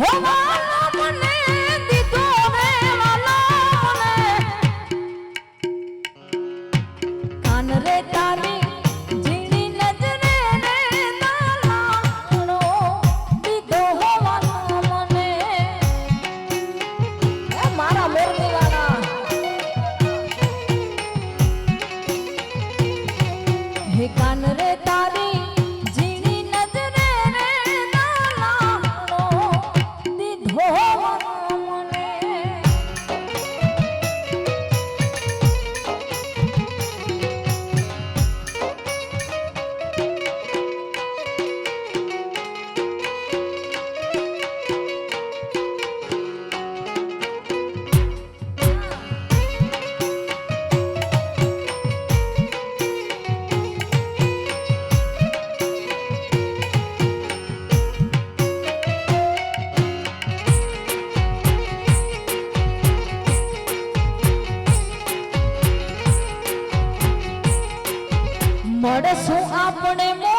Amen. મળશું આપણે મોરલા